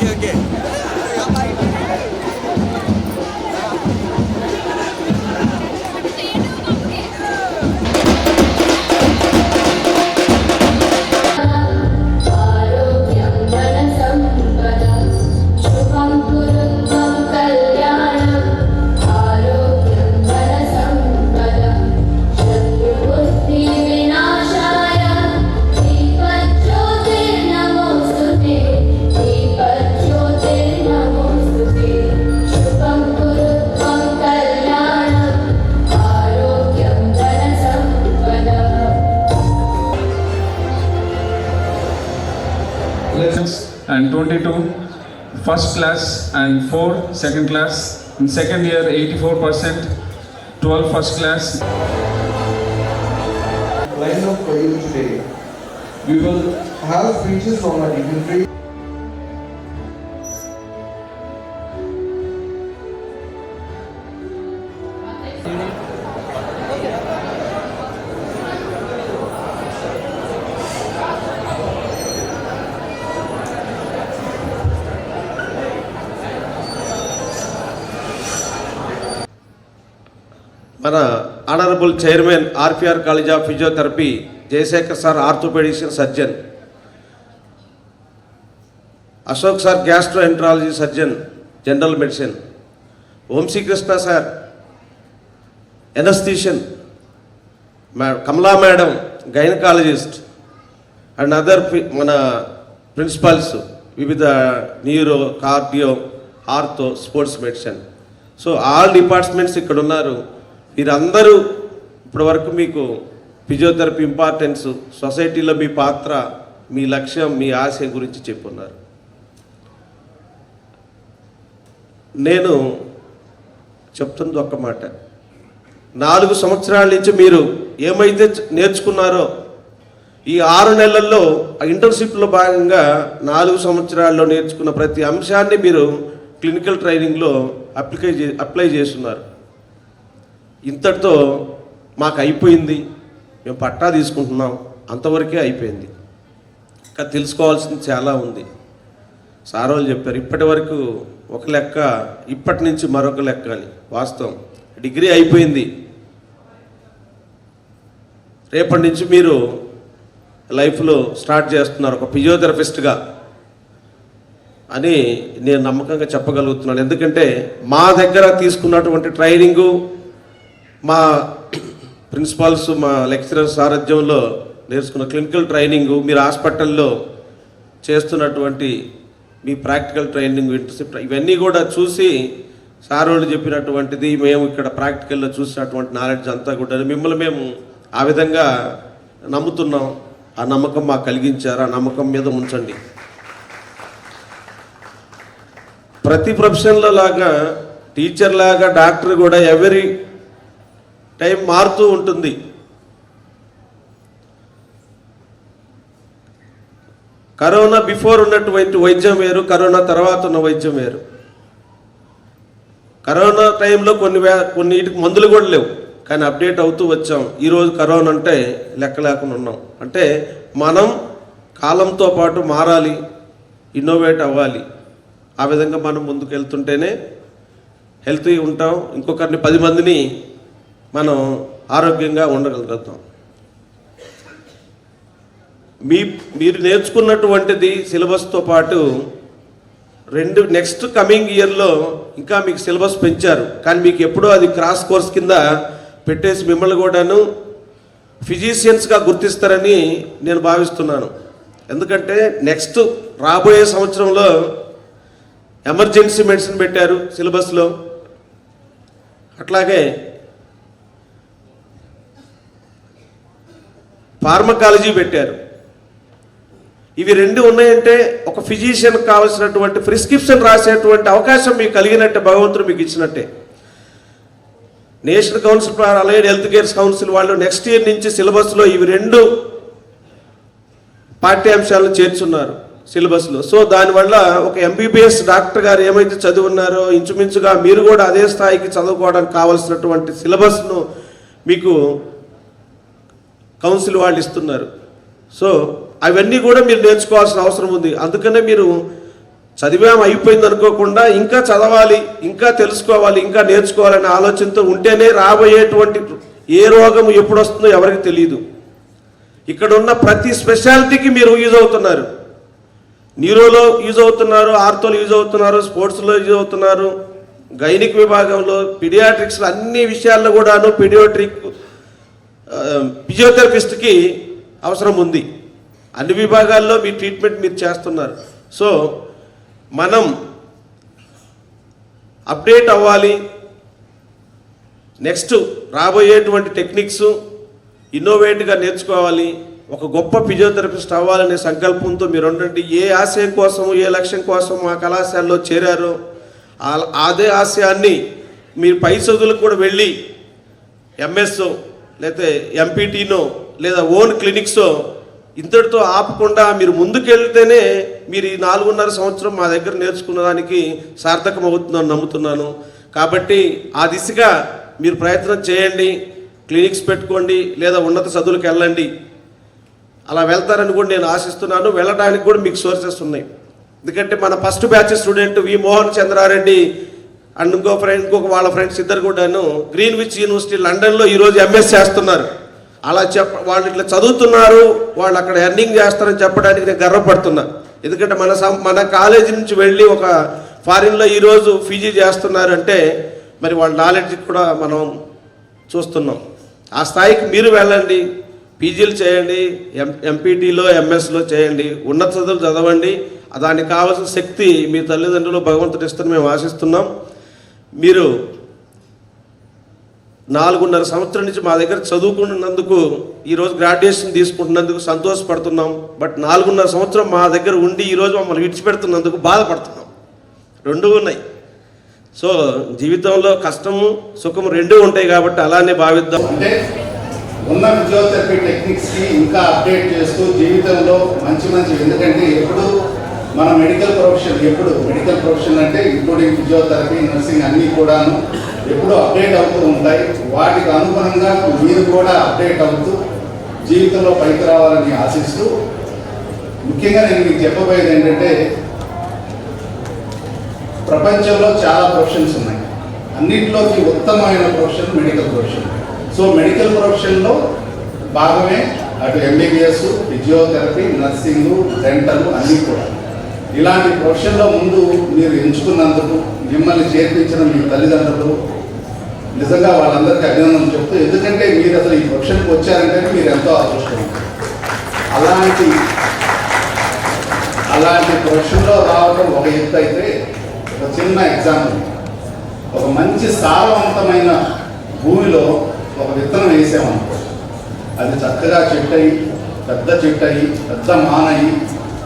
오케이 오케이 and 22 first class and 4 second class. In second year 84%, 12 first class. line of for today. We will have speeches from our dignitaries. మన honourable chairman RPR college of physiotherapy Jayasekhar sir orthopaedician surgeon Ashok sir gastroenterology surgeon general medicine Vamsikrishna sir anaesthetician Kamala madam gynaecologist and other మన principals వివిధ neuro cardio ortho sports medicine. So all departments ఇక్కడ ఉన్నారు మీరందరూ ఇప్పటివరకు మీకు physiotherapy importance సొసైటీలో మీ పాత్ర మీ లక్ష్యం మీ ఆశ గురించి చెప్పున్నారు. నేను చెప్తుంది ఒక్క మాట. నాలుగు సంవత్సరాల నుంచి మీరు ఏమైతే నేర్చుకున్నారో ఈ ఆరు నెలల్లో ఆ ఇంటర్న్షిప్లో భాగంగా నాలుగు సంవత్సరాల్లో నేర్చుకున్న ప్రతి అంశాన్ని మీరు క్లినికల్ ట్రైనింగ్లో అప్లికై చే అప్లై చేస్తున్నారు. ఇంతటితో మాకు అయిపోయింది. మేము పట్టా తీసుకుంటున్నాం. అంతవరకే అయిపోయింది. ఇంకా తెలుసుకోవాల్సింది చాలా ఉంది. సార్ వాళ్ళు చెప్పారు ఇప్పటి వరకు ఒక లెక్క ఇప్పటి నుంచి మరొక లెక్క అని. వాస్తవం. డిగ్రీ అయిపోయింది. రేపటి నుంచి మీరు లైఫ్లో స్టార్ట్ చేస్తున్నారు ఒక ఫిజియోథెరపిస్ట్గా అని నేను నమ్మకంగా చెప్పగలుగుతున్నాను. ఎందుకంటే మా దగ్గర తీసుకున్నటువంటి ట్రైనింగు మా ప్రిన్సిపాల్స్ మా లెక్చరర్ సారథ్యంలో నేర్చుకున్న క్లినికల్ ట్రైనింగు మీరు హాస్పిటల్లో చేస్తున్నటువంటి మీ ప్రాక్టికల్ ట్రైనింగ్ ఇంటర్న్షిప్ ఇవన్నీ కూడా చూసి సార్ వాళ్ళు చెప్పినటువంటిది మేము ఇక్కడ ప్రాక్టికల్లో చూసినటువంటి నాలెడ్జ్ అంతా కూడా మిమ్మల్ని మేము ఆ విధంగా నమ్ముతున్నాం. ఆ నమ్మకం మాకు కలిగించారు ఆ నమ్మకం మీద ఉంచండి. ప్రతి ప్రొఫెషన్లో లాగా టీచర్ లాగా డాక్టర్ కూడా ఎవరి టైం మారుతూ ఉంటుంది. కరోనా బిఫోర్ ఉన్నటువంటి వైద్యం వేరు కరోనా తర్వాత ఉన్న వైద్యం వేరు. కరోనా టైంలో కొన్ని వే కొన్నిటికి మందులు కూడా లేవు. కానీ అప్డేట్ అవుతూ వచ్చాం. ఈరోజు కరోనా అంటే లెక్క లేకుండా ఉన్నాం. అంటే మనం కాలంతో పాటు మారాలి ఇన్నోవేట్ అవ్వాలి. ఆ విధంగా మనం ముందుకు వెళ్తుంటేనే హెల్తీ ఉంటాం. ఇంకొకరిని పది మందిని మనం ఆరోగ్యంగా ఉండగలుగుతాం. మీ మీరు నేర్చుకున్నటువంటిది సిలబస్తో పాటు రెండు నెక్స్ట్ కమింగ్ ఇయర్లో ఇంకా మీకు సిలబస్ పెంచారు. కానీ మీకు ఎప్పుడో అది క్రాస్ కోర్స్ కింద పెట్టేసి మిమ్మల్ని కూడాను ఫిజిషియన్స్గా గుర్తిస్తారని నేను భావిస్తున్నాను. ఎందుకంటే నెక్స్ట్ రాబోయే సంవత్సరంలో ఎమర్జెన్సీ మెడిసిన్ పెట్టారు సిలబస్లో. అట్లాగే ఫార్మకాలజీ పెట్టారు. ఇవి రెండు ఉన్నాయంటే ఒక ఫిజిషియన్ కావాల్సినటువంటి ప్రిస్క్రిప్షన్ రాసేటువంటి అవకాశం మీకు కలిగినట్టే భగవంతుడు మీకు ఇచ్చినట్టే. National council for allied health care council వాళ్ళు నెక్స్ట్ ఇయర్ నుంచి సిలబస్లో ఇవి రెండు పాఠ్యాంశాలను చేర్చున్నారు సిలబస్లో. సో దానివల్ల ఒక ఎంబీబీఎస్ డాక్టర్ గారు ఏమైతే చదువున్నారో ఇంచుమించుగా మీరు కూడా అదే స్థాయికి చదువుకోవడానికి కావలసినటువంటి సిలబస్ను మీకు కౌన్సిల్ వాళ్ళు ఇస్తున్నారు. సో అవన్నీ కూడా మీరు నేర్చుకోవాల్సిన అవసరం ఉంది. అందుకనే మీరు చదివాం అయిపోయింది అనుకోకుండా ఇంకా చదవాలి ఇంకా తెలుసుకోవాలి ఇంకా నేర్చుకోవాలనే ఆలోచనతో ఉంటేనే రాబోయేటువంటి ఏ రోగం ఎప్పుడు వస్తుందో ఎవరికి తెలియదు ఇక్కడ ఉన్న ప్రతి స్పెషాలిటీకి మీరు యూజ్ అవుతున్నారు. న్యూరోలో యూజ్ అవుతున్నారు ఆర్థోలో యూజ్ అవుతున్నారు స్పోర్ట్స్లో యూజ్ అవుతున్నారు గైనిక్ విభాగంలో పిడియాట్రిక్స్ అన్ని విషయాల్లో కూడాను పిడియోట్రిక్ ఫిజియోథెరపిస్ట్కి అవసరం ఉంది. అన్ని విభాగాల్లో మీ ట్రీట్మెంట్ మీరు చేస్తున్నారు. సో మనం అప్డేట్ అవ్వాలి. నెక్స్ట్ రాబోయేటువంటి టెక్నిక్స్ ఇన్నోవేట్గా నేర్చుకోవాలి. ఒక గొప్ప ఫిజియోథెరపిస్ట్ అవ్వాలనే సంకల్పంతో మీరు ఉండండి. ఏ ఆశయం కోసం ఏ లక్ష్యం కోసం మా కళాశాలలో చేరారో ఆ- అదే ఆశయాన్ని మీరు పై చదువులకు కూడా వెళ్ళి ఎంఎస్ లేకపోతే ఎంపీటీనో లేదా ఓన్ క్లినిక్సో ఇంతటితో ఆపకుండా మీరు ముందుకెళ్తేనే మీరు ఈ నాలుగున్నర సంవత్సరం మా దగ్గర నేర్చుకున్న దానికి సార్థకం అవుతుందని నమ్ముతున్నాను. కాబట్టి ఆ దిశగా మీరు ప్రయత్నం చేయండి క్లినిక్స్ పెట్టుకోండి లేదా ఉన్నత చదువులకు వెళ్ళండి. అలా వెళ్తారని కూడా నేను ఆశిస్తున్నాను. వెళ్ళడానికి కూడా మీకు సోర్సెస్ ఉన్నాయి. ఎందుకంటే మన first batch student V Mohan Chandra Reddy and ఇంకో ఫ్రెండ్ ఇంకొక వాళ్ళ ఫ్రెండ్స్ ఇద్దరు కూడాను గ్రీన్ విచ్ యూనివర్సిటీ లండన్లో ఈరోజు ఎంఎస్ చేస్తున్నారు. అలా చెప్ప వాళ్ళు ఇట్లా చదువుతున్నారు వాళ్ళు అక్కడ ఎర్నింగ్ చేస్తారని చెప్పడానికి నేను గర్వపడుతున్నా. ఎందుకంటే మన సం- మన కాలేజీ నుంచి వెళ్ళి ఒక ఫారిన్లో ఈరోజు పీజీ చేస్తున్నారు అంటే మరి వాళ్ళ నాలెడ్జ్ కూడా మనం చూస్తున్నాం. ఆ స్థాయికి మీరు వెళ్ళండి పీజీలు చేయండి ఎం ఎంపీటీలో ఎంఎస్లో చేయండి ఉన్నత చదువులు చదవండి దానికి కావాల్సిన శక్తి మీ తల్లిదండ్రులు భగవంతుడు ఇస్తారని మేము ఆశిస్తున్నాం. మీరు నాలుగున్నర సంవత్సరం నుంచి మా దగ్గర చదువుకున్నందుకు ఈరోజు గ్రాడ్యుయేషన్ తీసుకుంటున్నందుకు సంతోషపడుతున్నాం. బట్ నాలుగున్నర సంవత్సరం మా దగ్గర ఉండి ఈరోజు మమ్మల్ని విడిచిపెడుతున్నందుకు బాధపడుతున్నాం. రెండూ ఉన్నాయి. సో జీవితంలో కష్టము సుఖము రెండూ ఉంటాయి కాబట్టి అలానే భావిద్దాం. అంటే ఉన్న ఫిజియోథెరపీ టెక్నిక్స్కి ఇంకా అప్డేట్ చేస్తూ జీవితంలో మంచి మంచి ఎందుకంటే ఎప్పుడు మన మెడికల్ ప్రొఫెషన్ ఎప్పుడు? మెడికల్ ప్రొఫెషన్ అంటే ఇంక్లూడింగ్ ఫిజియోథెరపీ నర్సింగ్ అన్నీ కూడాను ఎప్పుడు అప్డేట్ అవుతూ ఉంటాయి. వాటికి అనుగుణంగా మీరు కూడా అప్డేట్ అవుతూ జీవితంలో పైకి రావాలని ఆశిస్తూ ముఖ్యంగా నేను మీకు చెప్పబోయేది ఏంటంటే ప్రపంచంలో చాలా ప్రొఫెషన్స్ ఉన్నాయి. అన్నింటిలోకి ఉత్తమమైన profession medical profession so medical ప్రొఫెషన్లో భాగమే అటు ఎంబీబీఎస్ ఫిజియోథెరపీ నర్సింగ్ డెంటల్ అన్నీ కూడా ఇలాంటి ప్రొఫెషన్లో ముందు మీరు ఎంచుకున్నందుకు మిమ్మల్ని చేర్పించిన మీ తల్లిదండ్రులు నిజంగా వాళ్ళందరికీ అభినందనలు చెప్తూ ఎందుకంటే మీరు అసలు ఈ ప్రొఫెషన్కి వచ్చారంటే మీరు ఎంతో అదృష్టం. అలాంటి అలాంటి ప్రొఫెషన్లో రావడం ఒక ఎత్తు అయితే ఒక చిన్న ఎగ్జాంపుల్. ఒక మంచి సారవంతమైన భూమిలో ఒక విత్తనం వేసామనుకో అది చక్కగా చెట్టు అయ్యి పెద్ద చెట్టు అయ్యి పెద్ద మానయ్యి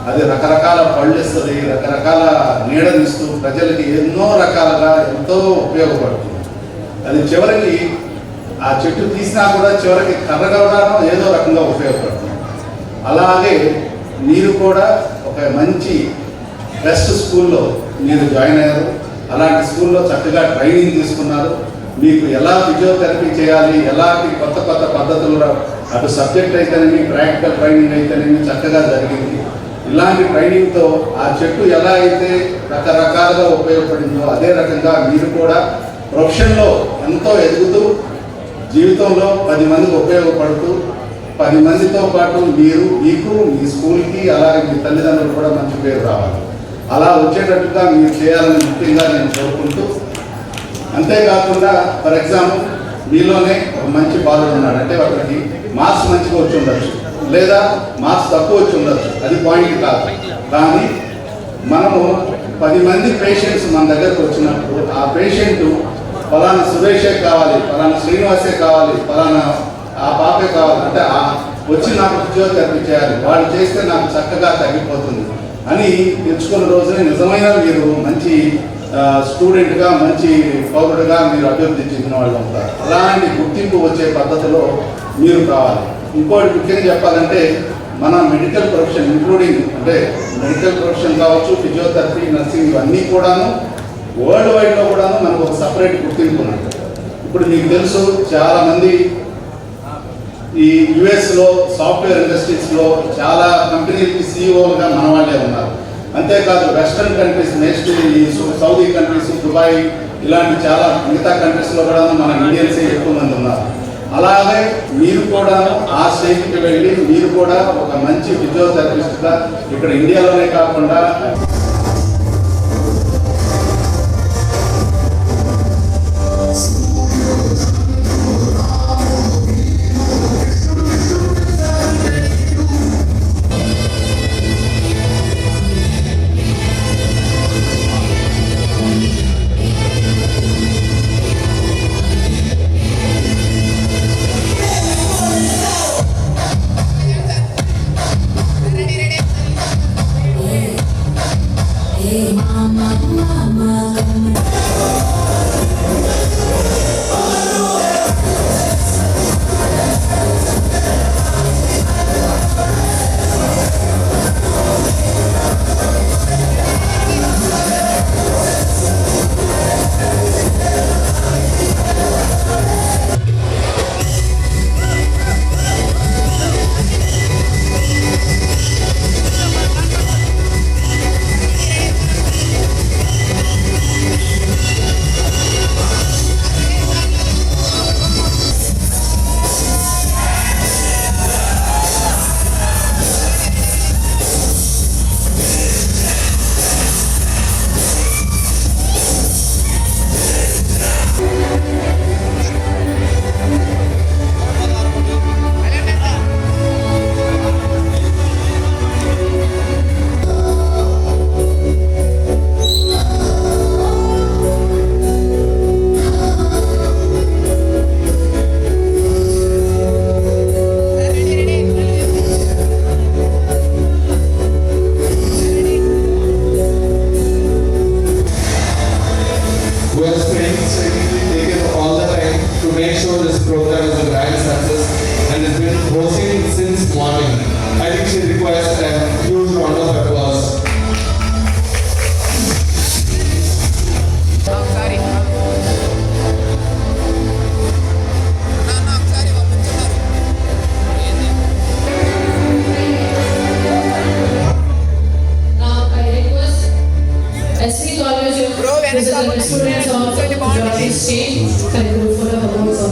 అది రకరకాల పళ్ళు ఇస్తుంది రకరకాల నీడనిస్తూ ప్రజలకి ఎన్నో రకాలుగా ఎంతో ఉపయోగపడుతుంది. అది చివరికి ఆ చెట్టు తీసినా కూడా చివరికి కర్రగా ఏదో రకంగా ఉపయోగపడుతుంది. అలాగే మీరు కూడా ఒక మంచి బెస్ట్ స్కూల్లో మీరు జాయిన్ అయ్యారు. అలాంటి స్కూల్లో చక్కగా ట్రైనింగ్ తీసుకున్నారు. మీకు ఎలా ఫిజియోథెరపీ చేయాలి ఎలాంటి కొత్త కొత్త పద్ధతులు అటు సబ్జెక్ట్ అయితేనేమి ప్రాక్టికల్ ట్రైనింగ్ అయితేనేమి చక్కగా జరిగింది. ఇలాంటి ట్రైనింగ్తో ఆ చెట్టు ఎలా అయితే రకరకాలుగా ఉపయోగపడిందో అదే రకంగా మీరు కూడా ప్రొఫెషన్లో ఎంతో ఎదుగుతూ జీవితంలో పది మందికి ఉపయోగపడుతూ పది మందితో పాటు మీరు మీకు మీ స్కూల్కి అలాగే మీ తల్లిదండ్రులు కూడా మంచి పేరు రావాలి. అలా వచ్చేటట్టుగా మీరు చేయాలని ముఖ్యంగా నేను కోరుకుంటూ అంతేకాకుండా ఫర్ ఎగ్జాంపుల్ మీలోనే ఒక మంచి బాలుడు ఉన్నాడు. అంటే ఒకరికి మార్క్స్ మంచిగా వచ్చి ఉండొచ్చు. లేదా మార్క్స్ తక్కువ వచ్చి ఉండొచ్చు. అది పాయింట్ కాదు. కానీ మనము పది మంది పేషెంట్స్ మన దగ్గరకు వచ్చినప్పుడు ఆ పేషెంట్ ఫలానా సురేషే కావాలి ఫలానా శ్రీనివాసే కావాలి ఫలానా ఆ పాపే కావాలి. అంటే ఆ వచ్చి నాకు ఫిజియోథెరపీ చేయాలి వాళ్ళు చేస్తే నాకు చక్కగా తగ్గిపోతుంది అని తెచ్చుకున్న రోజునే నిజమైన మీరు మంచి స్టూడెంట్గా మంచి పౌరుడుగా మీరు అభివృద్ధి చెందిన వాళ్ళు అవుతారు అలాంటి గుర్తింపు వచ్చే పద్ధతిలో మీరు కావాలి ఇంకోటి ముఖ్యంగా చెప్పాలంటే మన మెడికల్ ప్రొఫెషన్ ఇంక్లూడింగ్ అంటే మెడికల్ ప్రొఫెషన్ కావచ్చు ఫిజియోథెరపీ నర్సింగ్ ఇవన్నీ కూడాను వరల్డ్ వైడ్లో కూడాను మనకు ఒక సపరేట్ గుర్తింపు ఉన్నది. ఇప్పుడు మీకు తెలుసు చాలా మంది ఈ యుఎస్లో సాఫ్ట్వేర్ ఇండస్ట్రీస్లో చాలా కంపెనీలకి సీఈఓలుగా మన వాళ్ళే ఉన్నారు. అంతేకాదు వెస్ట్రన్ కంట్రీస్ నెక్స్ట్ ఈ సౌదీ కంట్రీస్ దుబాయ్ ఇలాంటి చాలా మిగతా కంట్రీస్లో కూడా మన ఇండియన్సే ఎక్కువ మంది ఉన్నారు. అలాగే మీరు కూడా ఆ స్టేజ్కి వెళ్ళి మీరు కూడా ఒక మంచి ఫిజియోథెరపిస్ట్గా ఇక్కడ ఇండియాలోనే కాకుండా meus olhos, os olhos sim, caiu fora da.